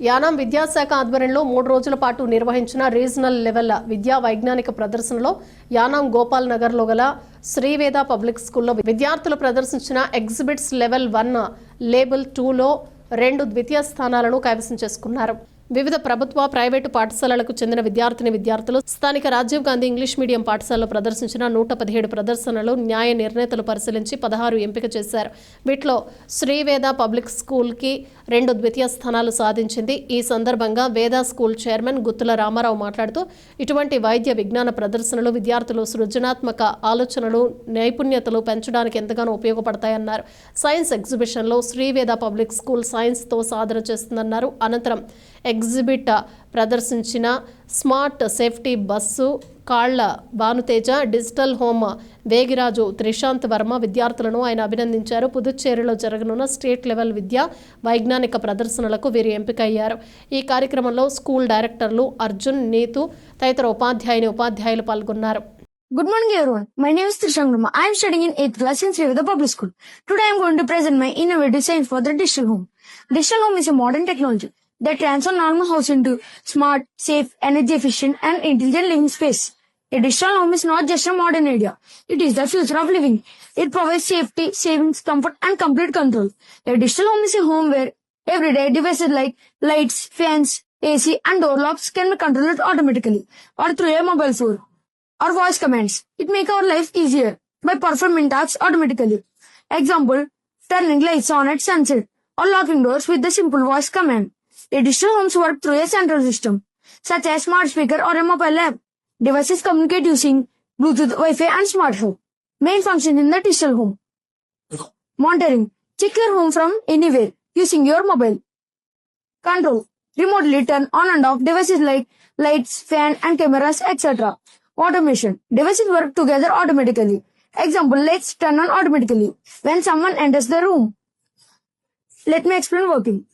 యానాం విద్యాశాఖ ఆధ్వర్యంలో మూడు రోజుల పాటు నిర్వహించిన రీజనల్ లెవెల్ విద్యా వైజ్ఞానిక ప్రదర్శనలో యానాం గోపాల్ నగర్లో గల శ్రీవేద పబ్లిక్ స్కూల్లో విద్యార్థులు ప్రదర్శించిన ఎగ్జిబిట్స్ లెవెల్ వన్ లేబుల్ టూలో రెండు ద్వితీయ స్థానాలను కైవసం చేసుకున్నారు. వివిధ ప్రభుత్వ ప్రైవేటు పాఠశాలలకు చెందిన విద్యార్థిని విద్యార్థులు స్థానిక రాజీవ్ గాంధీ ఇంగ్లీష్ మీడియం పాఠశాలలో ప్రదర్శించిన నూట పదిహేడు ప్రదర్శనలు న్యాయ నిర్ణేతలు పరిశీలించి పదహారు ఎంపిక చేశారు. వీటిలో శ్రీవేద పబ్లిక్ స్కూల్కి రెండు ద్వితీయ స్థానాలు సాధించింది. ఈ సందర్భంగా వేద స్కూల్ చైర్మన్ గుత్తుల రామారావు మాట్లాడుతూ ఇటువంటి వైద్య విజ్ఞాన ప్రదర్శనలు విద్యార్థులు సృజనాత్మక ఆలోచనలు నైపుణ్యతలు పెంచడానికి ఎంతగానో ఉపయోగపడతాయన్నారు. సైన్స్ ఎగ్జిబిషన్లో శ్రీవేద పబ్లిక్ స్కూల్ సైన్స్తో సాధన చేస్తుందన్నారు. అనంతరం ఎగ్జిబిట్ ప్రదర్శించిన smart safety bus Kalla Bhanuteja digital home Vegiraju Trishant Varma విద్యార్థులను ఆయన అభినందించారు పుదుచ్చేరిలో జరగనున్న స్టేట్ లెవెల్ విద్యా వైజ్ఞానిక ప్రదర్శనలకు వీరు ఎంపికయ్యారు ఈ కార్యక్రమంలో స్కూల్ డైరెక్టర్లు అర్జున్ నీతు తదితర ఉపాధ్యాయుని ఉపాధ్యాయులు పాల్గొన్నారు Good morning, everyone. My name is Trishang Rama. I am studying in 8th class in Sriveda Public School. Today I am going to present my innovative science for the digital home. Digital home is a modern technology that transforms normal house into smart, safe, energy efficient and intelligent living space. A digital home is not just a modern idea. It is the future of living. It provides safety, savings, comfort and complete control. A digital home is a home where everyday devices like lights, fans, AC and door locks can be controlled automatically or through a mobile phone or voice commands. It makes our life easier by performing tasks automatically. Example, turning lights on at sunset or locking doors with the simple voice command. Digital homes work through a central system, such as smart speaker or a mobile app. Devices communicate using Bluetooth, Wi-Fi and smart home. Main function in the digital home. Monitoring. Check your home from anywhere using your mobile. Control. Remotely turn on and off devices like lights, fan and cameras, etc. Automation. Devices work together automatically. Example, lights turn on automatically when someone enters the room. Let me explain working.